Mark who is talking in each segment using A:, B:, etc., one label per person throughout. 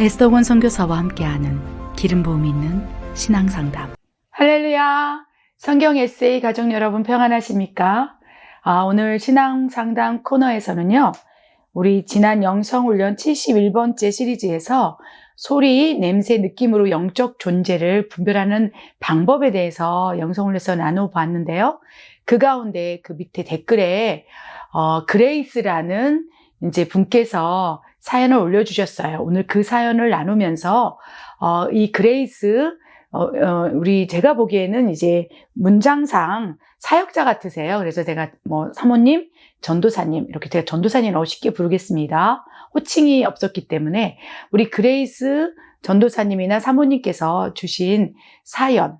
A: 에스더권 선교사와 함께하는 기름 부음이 있는 신앙 상담. 할렐루야! 성경 에세이 가족 여러분 평안하십니까? 아, 오늘 신앙 상담 코너에서는요. 우리 지난 영성 훈련 71번째 시리즈에서 소리, 냄새, 느낌으로 영적 존재를 분별하는 방법에 대해서 영성 훈련에서 나눠 봤는데요. 그 가운데 그 밑에 댓글에 어, 그레이스라는 이제 분께서 사연을 올려주셨어요. 오늘 그 사연을 나누면서 어, 이 그레이스 어, 어, 우리 제가 보기에는 이제 문장상 사역자 같으세요. 그래서 제가 뭐 사모님, 전도사님 이렇게 제가 전도사님이라고 쉽게 부르겠습니다. 호칭이 없었기 때문에 우리 그레이스 전도사님이나 사모님께서 주신 사연,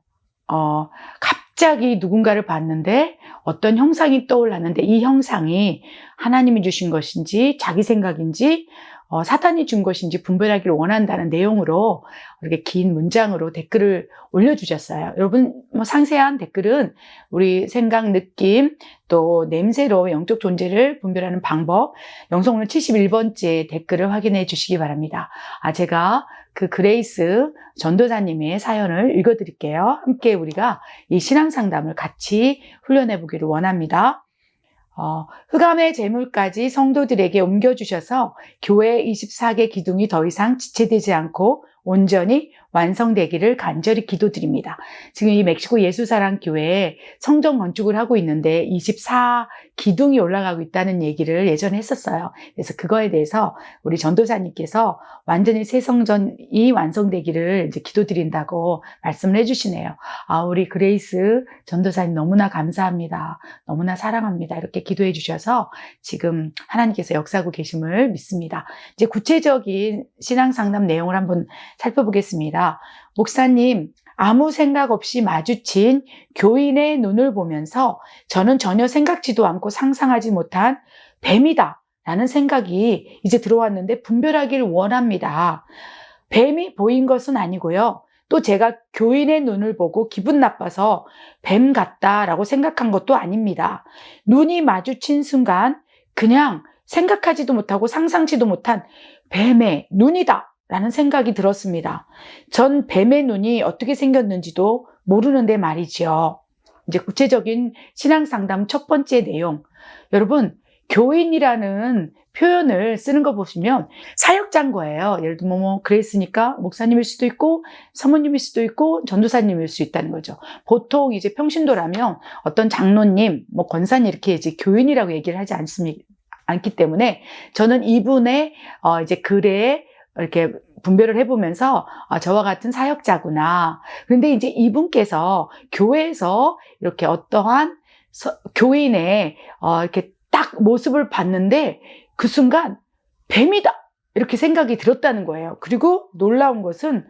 A: 어, 갑자기 누군가를 봤는데 어떤 형상이 떠올랐는데 이 형상이 하나님이 주신 것인지 자기 생각인지 어, 사탄이 준 것인지 분별하기를 원한다는 내용으로 이렇게 긴 문장으로 댓글을 올려주셨어요. 여러분, 뭐 상세한 댓글은 우리 생각, 느낌, 또 냄새로 영적 존재를 분별하는 방법, 영성오늘 71번째 댓글을 확인해 주시기 바랍니다. 아, 제가 그 그레이스 전도사님의 사연을 읽어 드릴게요. 함께 우리가 이 신앙 상담을 같이 훈련해 보기를 원합니다. 어, 흑암의 재물까지 성도들에게 옮겨주셔서 교회 24개 기둥이 더 이상 지체되지 않고 온전히 완성되기를 간절히 기도드립니다. 지금 이 멕시코 예수사랑 교회에 성전 건축을 하고 있는데 24 기둥이 올라가고 있다는 얘기를 예전에 했었어요. 그래서 그거에 대해서 우리 전도사님께서 완전히 새 성전이 완성되기를 이제 기도드린다고 말씀을 해주시네요. 아, 우리 그레이스 전도사님 너무나 감사합니다. 너무나 사랑합니다. 이렇게 기도해 주셔서 지금 하나님께서 역사하고 계심을 믿습니다. 이제 구체적인 신앙 상담 내용을 한번 살펴보겠습니다. 목사님, 아무 생각 없이 마주친 교인의 눈을 보면서 저는 전혀 생각지도 않고 상상하지 못한 뱀이다. 라는 생각이 이제 들어왔는데 분별하기를 원합니다. 뱀이 보인 것은 아니고요. 또 제가 교인의 눈을 보고 기분 나빠서 뱀 같다라고 생각한 것도 아닙니다. 눈이 마주친 순간 그냥 생각하지도 못하고 상상치도 못한 뱀의 눈이다. 라는 생각이 들었습니다. 전 뱀의 눈이 어떻게 생겼는지도 모르는데 말이지요. 이제 구체적인 신앙 상담 첫 번째 내용. 여러분, 교인이라는 표현을 쓰는 거 보시면 사역자인 거예요. 예를 들면 뭐 그랬으니까 목사님일 수도 있고 사모님일 수도 있고 전도사님일 수 있다는 거죠. 보통 이제 평신도라면 어떤 장로님, 뭐 권사님 이렇게 이제 교인이라고 얘기를 하지 않습니다. 않기 때문에 저는 이분의 어 이제 글에 이렇게 분별을 해보면서 아, 저와 같은 사역자구나. 그런데 이제 이분께서 교회에서 이렇게 어떠한 서, 교인의 어, 이렇게 딱 모습을 봤는데 그 순간 뱀이다 이렇게 생각이 들었다는 거예요. 그리고 놀라운 것은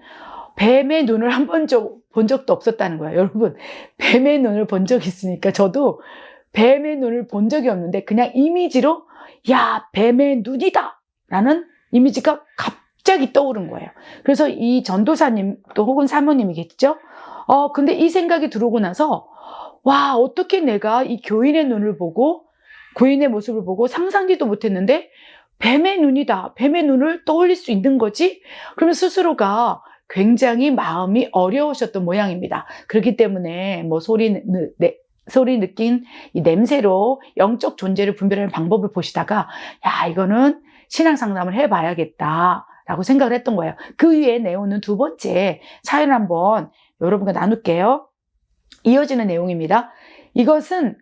A: 뱀의 눈을 한 번 본 적도 없었다는 거예요. 여러분 뱀의 눈을 본 적 있으니까 저도 뱀의 눈을 본 적이 없는데 그냥 이미지로 야 뱀의 눈이다 라는 이미지가 갑 갑자기 떠오른 거예요. 그래서 이 전도사님 또 혹은 사모님이겠죠? 어, 근데 이 생각이 들어오고 나서 와, 어떻게 내가 이 교인의 눈을 보고 고인의 모습을 보고 상상지도 못했는데 뱀의 눈이다. 뱀의 눈을 떠올릴 수 있는 거지? 그러면 스스로가 굉장히 마음이 어려우셨던 모양입니다. 그렇기 때문에 뭐 소리, 네, 소리 느낀 이 냄새로 영적 존재를 분별하는 방법을 보시다가 야, 이거는 신앙 상담을 해봐야겠다. 라고 생각을 했던 거예요. 그 위에 내용은 두 번째 사연 한번 여러분과 나눌게요. 이어지는 내용입니다. 이것은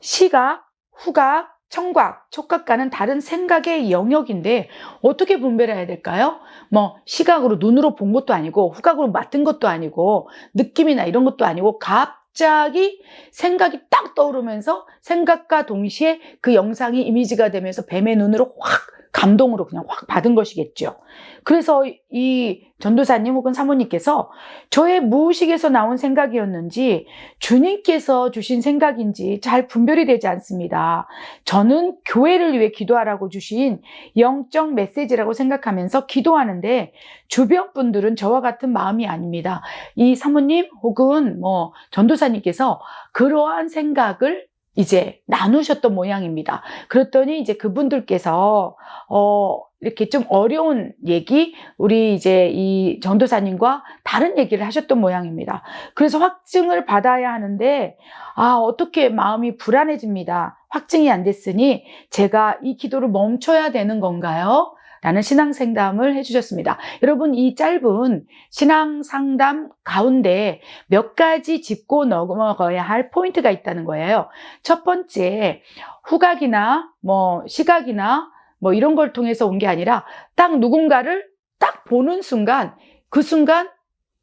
A: 시각, 후각, 청각, 촉각과는 다른 생각의 영역인데 어떻게 분별해야 될까요? 뭐 시각으로 눈으로 본 것도 아니고 후각으로 맡은 것도 아니고 느낌이나 이런 것도 아니고 갑자기 생각이 딱 떠오르면서 생각과 동시에 그 영상이 이미지가 되면서 뱀의 눈으로 확 감동으로 그냥 확 받은 것이겠죠. 그래서 이 전도사님 혹은 사모님께서 저의 무의식에서 나온 생각이었는지 주님께서 주신 생각인지 잘 분별이 되지 않습니다. 저는 교회를 위해 기도하라고 주신 영적 메시지라고 생각하면서 기도하는데 주변 분들은 저와 같은 마음이 아닙니다. 이 사모님 혹은 뭐 전도사님께서 그러한 생각을 이제 나누셨던 모양입니다. 그랬더니 이제 그분들께서 어 이렇게 좀 어려운 얘기 우리 이제 이 전도사님과 다른 얘기를 하셨던 모양입니다. 그래서 확증을 받아야 하는데 아 어떻게 마음이 불안해집니다. 확증이 안 됐으니 제가 이 기도를 멈춰야 되는 건가요? 라는 신앙 상담을 해주셨습니다. 여러분, 이 짧은 신앙 상담 가운데 몇 가지 짚고 넘어가야 할 포인트가 있다는 거예요. 첫 번째, 후각이나 뭐 시각이나 뭐 이런 걸 통해서 온 게 아니라 딱 누군가를 딱 보는 순간 그 순간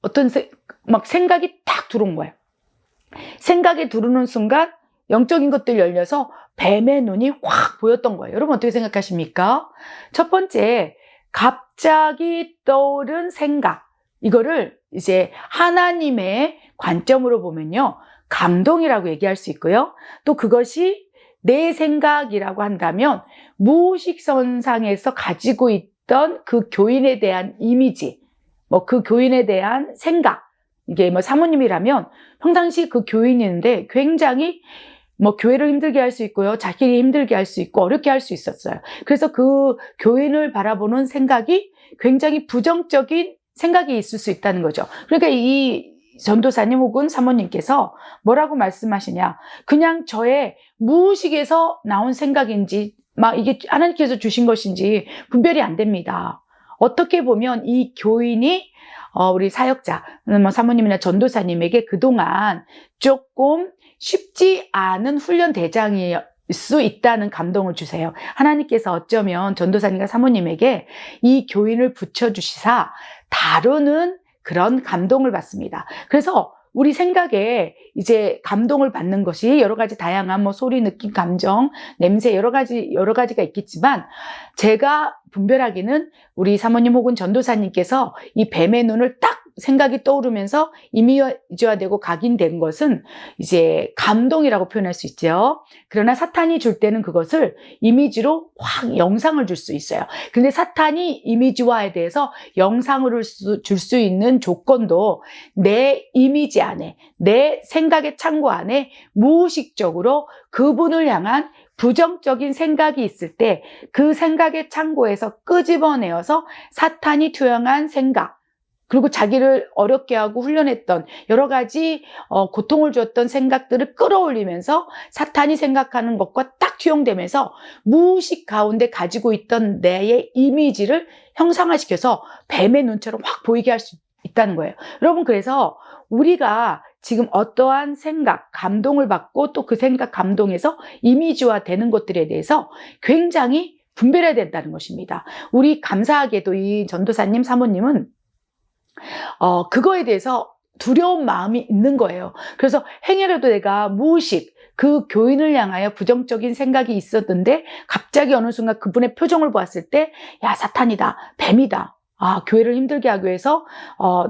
A: 어떤 세, 막 생각이 딱 들어온 거예요. 생각이 들어오는 순간 영적인 것들 열려서 뱀의 눈이 확 보였던 거예요. 여러분 어떻게 생각하십니까? 첫 번째, 갑자기 떠오른 생각. 이거를 이제 하나님의 관점으로 보면요. 감동이라고 얘기할 수 있고요. 또 그것이 내 생각이라고 한다면 무의식선상에서 가지고 있던 그 교인에 대한 이미지, 뭐 그 교인에 대한 생각, 이게 뭐 사모님이라면 평상시 그 교인인데 굉장히 뭐 교회를 힘들게 할 수 있고요. 자기를 힘들게 할 수 있고 어렵게 할 수 있었어요. 그래서 그 교인을 바라보는 생각이 굉장히 부정적인 생각이 있을 수 있다는 거죠. 그러니까 이 전도사님 혹은 사모님께서 뭐라고 말씀하시냐. 그냥 저의 무의식에서 나온 생각인지, 막 이게 하나님께서 주신 것인지 분별이 안 됩니다. 어떻게 보면 이 교인이 어, 우리 사역자, 뭐 사모님이나 전도사님에게 그동안 조금 쉽지 않은 훈련 대장이 수 있다는 감동을 주세요. 하나님께서 어쩌면 전도사님과 사모님에게 이 교인을 붙여주시사 다루는 그런 감동을 받습니다. 그래서 우리 생각에 이제 감동을 받는 것이 여러 가지 다양한 뭐 소리, 느낌, 감정, 냄새 여러 가지 여러 가지가 있겠지만 제가 분별하기는 우리 사모님 혹은 전도사님께서 이 뱀의 눈을 딱 생각이 떠오르면서 이미지화되고 각인된 것은 이제 감동이라고 표현할 수 있죠. 그러나 사탄이 줄 때는 그것을 이미지로 확 영상을 줄 수 있어요. 근데 사탄이 이미지화에 대해서 영상을 줄 수 있는 조건도 내 이미지 안에, 내 생각의 창고 안에 무의식적으로 그분을 향한 부정적인 생각이 있을 때 그 생각의 창고에서 끄집어내어서 사탄이 투영한 생각, 그리고 자기를 어렵게 하고 훈련했던 여러 가지 어, 고통을 주었던 생각들을 끌어올리면서 사탄이 생각하는 것과 딱 투영되면서 무의식 가운데 가지고 있던 내의 이미지를 형상화시켜서 뱀의 눈처럼 확 보이게 할 수 있다는 거예요. 여러분 그래서 우리가 지금 어떠한 생각, 감동을 받고 또 그 생각, 감동에서 이미지화 되는 것들에 대해서 굉장히 분별해야 된다는 것입니다. 우리 감사하게도 이 전도사님, 사모님은 어, 그거에 대해서 두려운 마음이 있는 거예요. 그래서 행여라도 내가 무의식, 그 교인을 향하여 부정적인 생각이 있었는데 갑자기 어느 순간 그분의 표정을 보았을 때, 야, 사탄이다, 뱀이다. 아, 교회를 힘들게 하기 위해서, 어,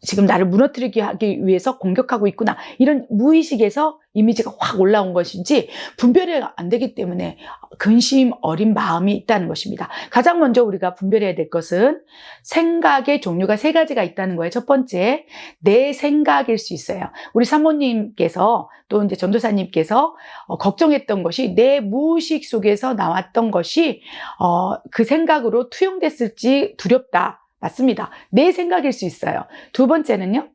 A: 지금 나를 무너뜨리게 하기 위해서 공격하고 있구나. 이런 무의식에서 이미지가 확 올라온 것인지 분별이 안 되기 때문에 근심 어린 마음이 있다는 것입니다. 가장 먼저 우리가 분별해야 될 것은 생각의 종류가 세 가지가 있다는 거예요. 첫 번째, 내 생각일 수 있어요. 우리 사모님께서 또 이제 전도사님께서 어, 걱정했던 것이 내 무의식 속에서 나왔던 것이 어, 그 생각으로 투영됐을지 두렵다. 맞습니다. 내 생각일 수 있어요. 두 번째는요.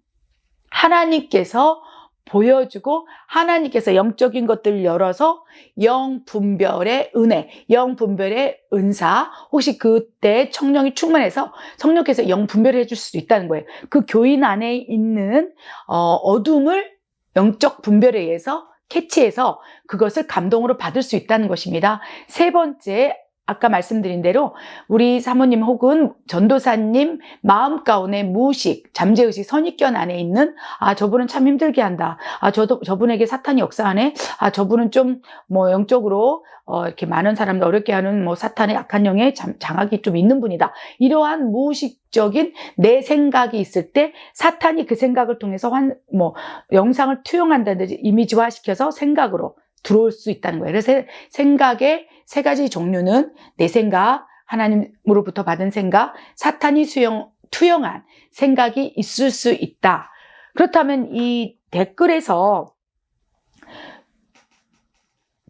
A: 하나님께서 보여주고 하나님께서 영적인 것들을 열어서 영 분별의 은혜, 영 분별의 은사, 혹시 그때 청령이 충만해서 성령께서 영 분별을 해줄 수도 있다는 거예요. 그 교인 안에 있는 어, 둠을 영적 분별에 의해서 캐치해서 그것을 감동으로 받을 수 있다는 것입니다. 세 번째, 아까 말씀드린 대로 우리 사모님 혹은 전도사님 마음 가운데 무의식, 잠재의식, 선입견 안에 있는 아 저분은 참 힘들게 한다. 아 저도 저분에게 사탄이 역사하네. 아 저분은 좀 뭐 영적으로 어 이렇게 많은 사람들 어렵게 하는 뭐 사탄의 약한 영의 장악이 좀 있는 분이다. 이러한 무의식적인 내 생각이 있을 때 사탄이 그 생각을 통해서 환, 뭐 영상을 투영한다든지 이미지화 시켜서 생각으로 들어올 수 있다는 거예요. 그래서 생각의 세 가지 종류는 내 생각, 하나님으로부터 받은 생각, 사탄이 수용, 투영한 생각이 있을 수 있다. 그렇다면 이 댓글에서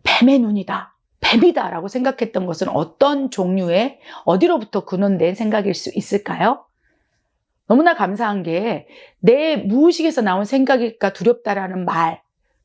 A: 뱀의 눈이다. 뱀이다라고 생각했던 것은 어떤 종류의 어디로부터 근원된 생각일 수 있을까요? 너무나 감사한 게 내 무의식에서 나온 생각일까 두렵다라는 말.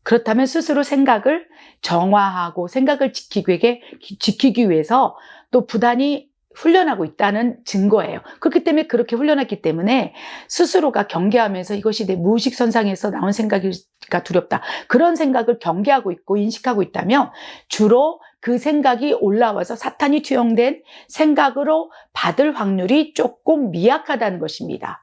A: 그렇다면 스스로 생각을 정화하고 생각을 지키기, 위해서 또 부단히 훈련하고 있다는 증거예요. 그렇기 때문에 그렇게 훈련했기 때문에 스스로가 경계하면서 이것이 내 무의식 선상에서 나온 생각일까 두렵다. 그런 생각을 경계하고 있고 인식하고 있다면 주로 그 생각이 올라와서 사탄이 투영된 생각으로 받을 확률이 조금 미약하다는 것입니다.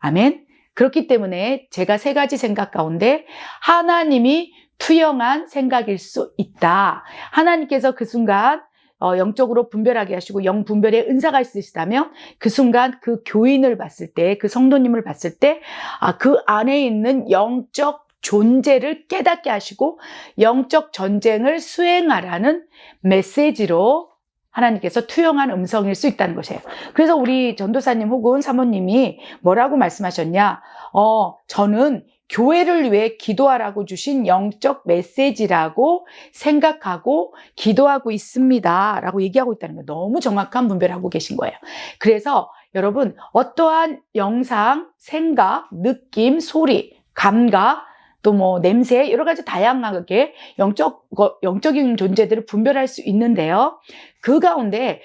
A: 아멘. 그렇기 때문에 제가 세 가지 생각 가운데 하나님이 투영한 생각일 수 있다. 하나님께서 그 순간 어, 영적으로 분별하게 하시고 영 분별의 은사가 있으시다면 그 순간 그 교인을 봤을 때, 그 성도님을 봤을 때, 아, 그 안에 있는 영적 존재를 깨닫게 하시고 영적 전쟁을 수행하라는 메시지로 하나님께서 투영한 음성일 수 있다는 것이에요. 그래서 우리 전도사님 혹은 사모님이 뭐라고 말씀하셨냐? 어, 저는 교회를 위해 기도하라고 주신 영적 메시지라고 생각하고 기도하고 있습니다. 라고 얘기하고 있다는 거예요. 너무 정확한 분별을 하고 계신 거예요. 그래서 여러분, 어떠한 영상, 생각, 느낌, 소리, 감각, 또 뭐 냄새, 여러 가지 다양하게 영적, 영적인 존재들을 분별할 수 있는데요. 그 가운데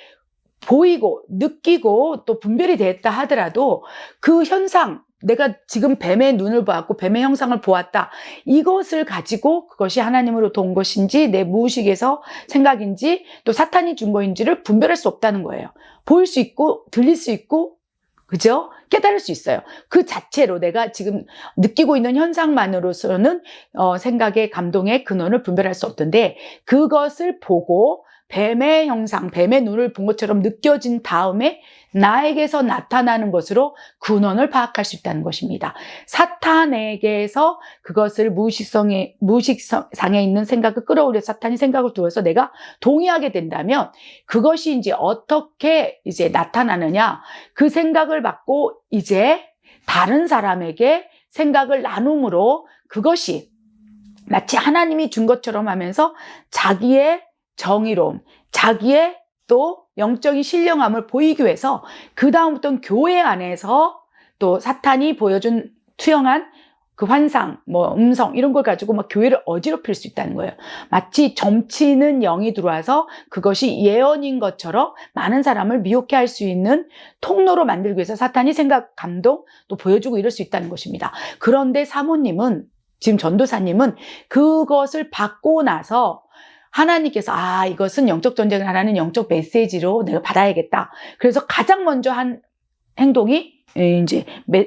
A: 보이고 느끼고 또 분별이 됐다 하더라도 그 현상, 내가 지금 뱀의 눈을 보았고 뱀의 형상을 보았다. 이것을 가지고 그것이 하나님으로부터 온 것인지 내 무의식에서 생각인지 또 사탄이 준 거인지를 분별할 수 없다는 거예요. 보일 수 있고 들릴 수 있고 그죠? 깨달을 수 있어요. 그 자체로 내가 지금 느끼고 있는 현상만으로서는 어, 생각의 감동의 근원을 분별할 수 없던데 그것을 보고 뱀의 형상, 뱀의 눈을 본 것처럼 느껴진 다음에 나에게서 나타나는 것으로 근원을 파악할 수 있다는 것입니다. 사탄에게서 그것을 무의식성에, 무의식상에 있는 생각을 끌어올려 사탄이 생각을 두어서 내가 동의하게 된다면 그것이 이제 어떻게 이제 나타나느냐. 그 생각을 받고 이제 다른 사람에게 생각을 나눔으로 그것이 마치 하나님이 준 것처럼 하면서 자기의 정의로움, 자기의 또 영적인 신령함을 보이기 위해서 그 다음부터는 교회 안에서 또 사탄이 보여준 투영한 그 환상, 뭐 음성 이런 걸 가지고 막 교회를 어지럽힐 수 있다는 거예요. 마치 점치는 영이 들어와서 그것이 예언인 것처럼 많은 사람을 미혹해 할 수 있는 통로로 만들기 위해서 사탄이 생각, 감동 또 보여주고 이럴 수 있다는 것입니다. 그런데 사모님은 지금 전도사님은 그것을 받고 나서 하나님께서 아 이것은 영적 전쟁을 하라는 영적 메시지로 내가 받아야겠다. 그래서 가장 먼저 한 행동이 이제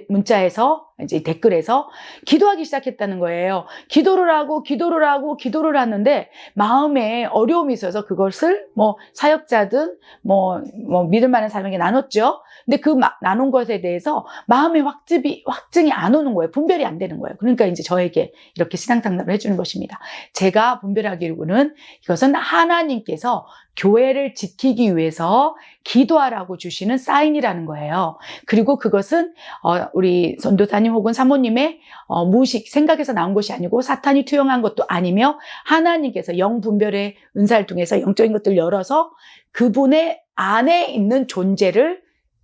A: 문자에서 이제 댓글에서 기도하기 시작했다는 거예요. 기도를 하고 기도를 하고 기도를 하는데 마음에 어려움이 있어서 그것을 뭐 사역자든 뭐, 뭐 믿을 만한 사람에게 나눴죠. 근데 그 나눈 것에 대해서 마음의 확증이 확증이 안 오는 거예요. 분별이 안 되는 거예요. 그러니까 이제 저에게 이렇게 신앙 상담을 해주는 것입니다. 제가 분별하기로는 이것은 하나님께서 교회를 지키기 위해서 기도하라고 주시는 사인이라는 거예요. 그리고 그것은 어, 우리 전도사님 혹은 사모님의 어, 무식 생각에서 나온 것이 아니고 사탄이 투영한 것도 아니며 하나님께서 영 분별의 은사를 통해서 영적인 것들을 열어서 그분의 안에 있는 존재를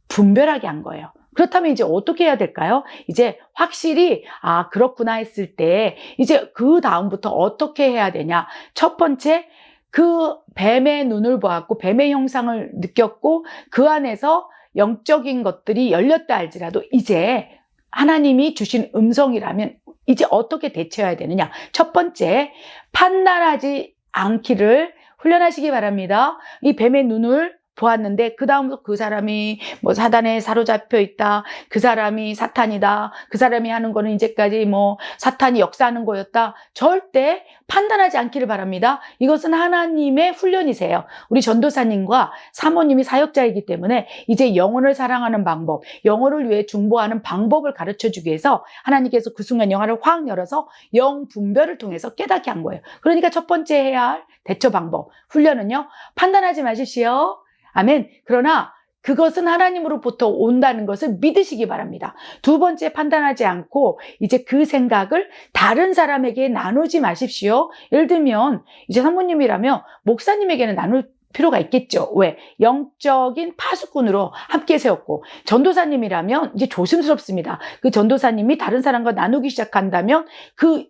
A: 분별하게 한 거예요. 그렇다면 이제 어떻게 해야 될까요? 이제 확실히, 아, 그렇구나 했을 때, 이제 그 다음부터 어떻게 해야 되냐. 첫 번째, 그 뱀의 눈을 보았고, 뱀의 형상을 느꼈고, 그 안에서 영적인 것들이 열렸다 할지라도 이제 하나님이 주신 음성이라면 이제 어떻게 대처해야 되느냐. 첫 번째, 판단하지 않기를 훈련하시기 바랍니다. 이 뱀의 눈을 보았는데 그 다음부터 그 사람이 뭐 사단에 사로잡혀 있다. 그 사람이 사탄이다. 그 사람이 하는 거는 이제까지 뭐 사탄이 역사하는 거였다. 절대 판단하지 않기를 바랍니다. 이것은 하나님의 훈련이세요. 우리 전도사님과 사모님이 사역자이기 때문에 이제 영혼을 사랑하는 방법, 영혼을 위해 중보하는 방법을 가르쳐 주기 위해서 하나님께서 그 순간 영화를 확 열어서 영 분별을 통해서 깨닫게 한 거예요. 그러니까 첫 번째 해야 할 대처 방법, 훈련은요. 판단하지 마십시오. 아멘. 그러나 그것은 하나님으로부터 온다는 것을 믿으시기 바랍니다. 두 번째 판단하지 않고 이제 그 생각을 다른 사람에게 나누지 마십시오. 예를 들면 이제 사모님이라면 목사님에게는 나눌 필요가 있겠죠. 왜? 영적인 파수꾼으로 함께 세웠고, 전도사님이라면 이제 조심스럽습니다. 그 전도사님이 다른 사람과 나누기 시작한다면 그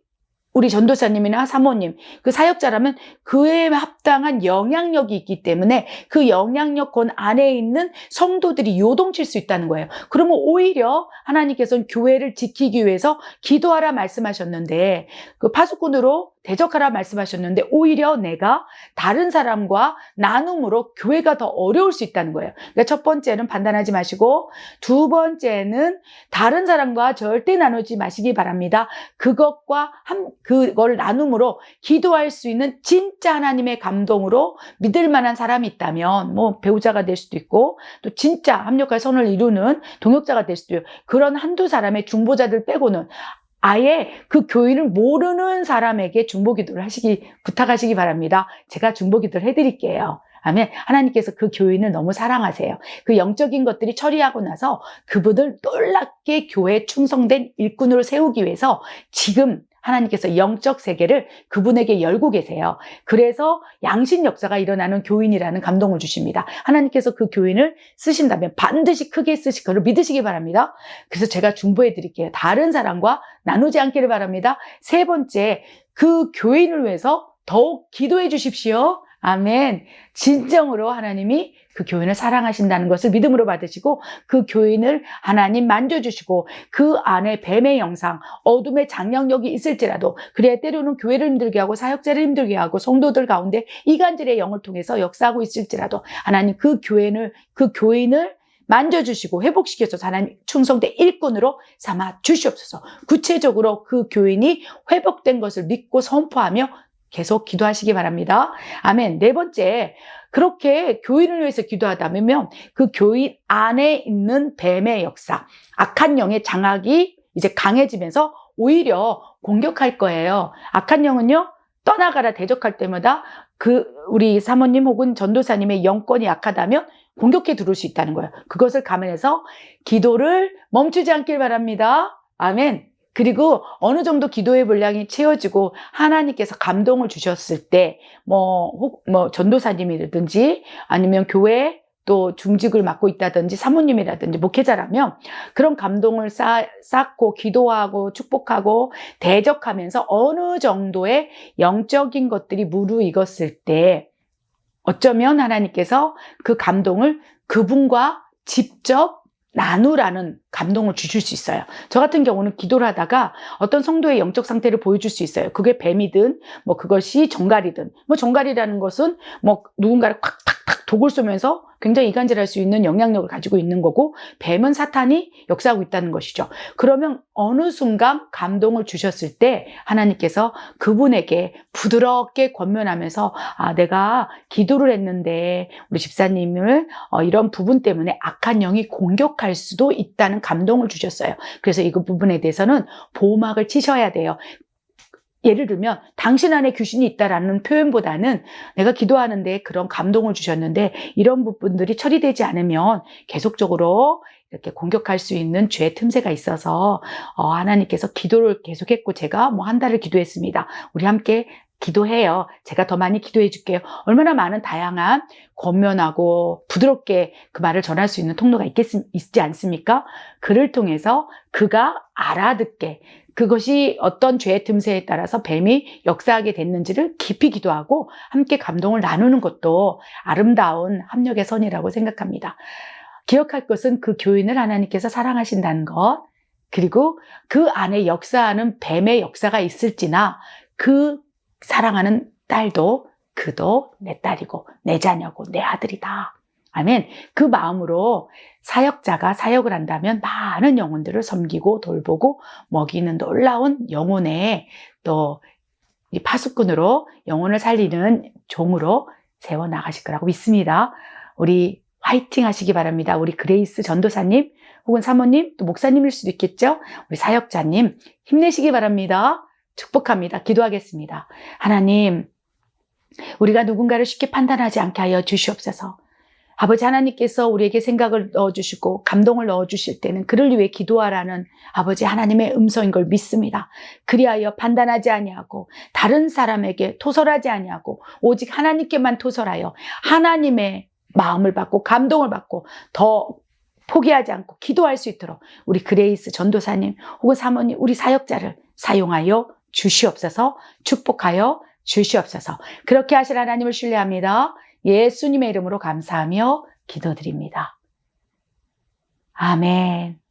A: 우리 전도사님이나 사모님, 그 사역자라면 그에 합당한 영향력이 있기 때문에 그 영향력 권 안에 있는 성도들이 요동칠 수 있다는 거예요. 그러면 오히려 하나님께서는 교회를 지키기 위해서 기도하라 말씀하셨는데 그 파수꾼으로 대적하라 말씀하셨는데 오히려 내가 다른 사람과 나눔으로 교회가 더 어려울 수 있다는 거예요. 그러니까 첫 번째는 판단하지 마시고 두 번째는 다른 사람과 절대 나누지 마시기 바랍니다. 그것과 한 그걸 나눔으로 기도할 수 있는 진짜 하나님의 감동으로 믿을 만한 사람이 있다면 뭐 배우자가 될 수도 있고 또 진짜 합력할 선을 이루는 동역자가 될 수도 있고 그런 한두 사람의 중보자들 빼고는 아예 그 교인을 모르는 사람에게 중보 기도를 하시기, 부탁하시기 바랍니다. 제가 중보 기도를 해 드릴게요. 아멘. 하나님께서 그 교인을 너무 사랑하세요. 그 영적인 것들이 처리하고 나서 그분을 놀랍게 교회에 충성된 일꾼으로 세우기 위해서 지금 하나님께서 영적 세계를 그분에게 열고 계세요. 그래서 양신 역사가 일어나는 교인이라는 감동을 주십니다. 하나님께서 그 교인을 쓰신다면 반드시 크게 쓰실 것을 믿으시기 바랍니다. 그래서 제가 중보해 드릴게요. 다른 사람과 나누지 않기를 바랍니다. 세 번째, 그 교인을 위해서 더욱 기도해 주십시오. 아멘. 진정으로 하나님이 그 교인을 사랑하신다는 것을 믿음으로 받으시고 그 교인을 하나님 만져주시고 그 안에 뱀의 영상, 어둠의 장량력이 있을지라도 그래야 때로는 교회를 힘들게 하고 사역자를 힘들게 하고 성도들 가운데 이간질의 영을 통해서 역사하고 있을지라도 하나님 그 교인을 그 교인을 만져주시고 회복시켜서 하나님 충성된 일꾼으로 삼아 주시옵소서. 구체적으로 그 교인이 회복된 것을 믿고 선포하며 계속 기도하시기 바랍니다. 아멘. 네 번째, 그렇게 교인을 위해서 기도하다면 그 교인 안에 있는 뱀의 역사, 악한 영의 장악이 이제 강해지면서 오히려 공격할 거예요. 악한 영은요, 떠나가라 대적할 때마다 그 우리 사모님 혹은 전도사님의 영권이 약하다면 공격해 들어올 수 있다는 거예요. 그것을 감안해서 기도를 멈추지 않길 바랍니다. 아멘. 그리고 어느 정도 기도의 분량이 채워지고 하나님께서 감동을 주셨을 때, 뭐, 혹, 뭐, 전도사님이라든지 아니면 교회 또 중직을 맡고 있다든지 사모님이라든지 목회자라면 그런 감동을 쌓, 쌓고 기도하고 축복하고 대적하면서 어느 정도의 영적인 것들이 무르익었을 때 어쩌면 하나님께서 그 감동을 그분과 직접 나누라는 감동을 주실 수 있어요. 저 같은 경우는 기도를 하다가 어떤 성도의 영적 상태를 보여줄 수 있어요. 그게 뱀이든, 뭐 그것이 정갈이든, 뭐 정갈이라는 것은 뭐 누군가를 콱탁탁 독을 쏘면서 굉장히 이간질할 수 있는 영향력을 가지고 있는 거고 뱀은 사탄이 역사하고 있다는 것이죠. 그러면 어느 순간 감동을 주셨을 때 하나님께서 그분에게 부드럽게 권면하면서 아 내가 기도를 했는데 우리 집사님을 어, 이런 부분 때문에 악한 영이 공격할 수도 있다는 감동을 주셨어요. 그래서 이 부분에 대해서는 보호막을 치셔야 돼요. 예를 들면 당신 안에 귀신이 있다라는 표현보다는 내가 기도하는데 그런 감동을 주셨는데 이런 부분들이 처리되지 않으면 계속적으로 이렇게 공격할 수 있는 죄 틈새가 있어서 어, 하나님께서 기도를 계속했고 제가 뭐 한 달을 기도했습니다. 우리 함께 기도해요. 제가 더 많이 기도해 줄게요. 얼마나 많은 다양한 권면하고 부드럽게 그 말을 전할 수 있는 통로가 있겠, 있지 않습니까? 그를 통해서 그가 알아듣게 그것이 어떤 죄의 틈새에 따라서 뱀이 역사하게 됐는지를 깊이 기도하고 함께 감동을 나누는 것도 아름다운 합력의 선이라고 생각합니다. 기억할 것은 그 교인을 하나님께서 사랑하신다는 것, 그리고 그 안에 역사하는 뱀의 역사가 있을지나 그 사랑하는 딸도 그도 내 딸이고 내 자녀고 내 아들이다. 아멘. 그 마음으로 사역자가 사역을 한다면 많은 영혼들을 섬기고 돌보고 먹이는 놀라운 영혼의 또 파수꾼으로 영혼을 살리는 종으로 세워 나가실 거라고 믿습니다. 우리 화이팅 하시기 바랍니다. 우리 그레이스 전도사님 혹은 사모님 또 목사님일 수도 있겠죠. 우리 사역자님 힘내시기 바랍니다. 축복합니다. 기도하겠습니다. 하나님, 우리가 누군가를 쉽게 판단하지 않게 하여 주시옵소서. 아버지 하나님께서 우리에게 생각을 넣어주시고 감동을 넣어주실 때는 그를 위해 기도하라는 아버지 하나님의 음성인 걸 믿습니다. 그리하여 판단하지 아니하고 다른 사람에게 토설하지 아니하고 오직 하나님께만 토설하여 하나님의 마음을 받고 감동을 받고 더 포기하지 않고 기도할 수 있도록 우리 그레이스 전도사님 혹은 사모님 우리 사역자를 사용하여 주시옵소서 축복하여 주시옵소서 그렇게 하실 하나님을 신뢰합니다. 예수님의 이름으로 감사하며 기도드립니다. 아멘.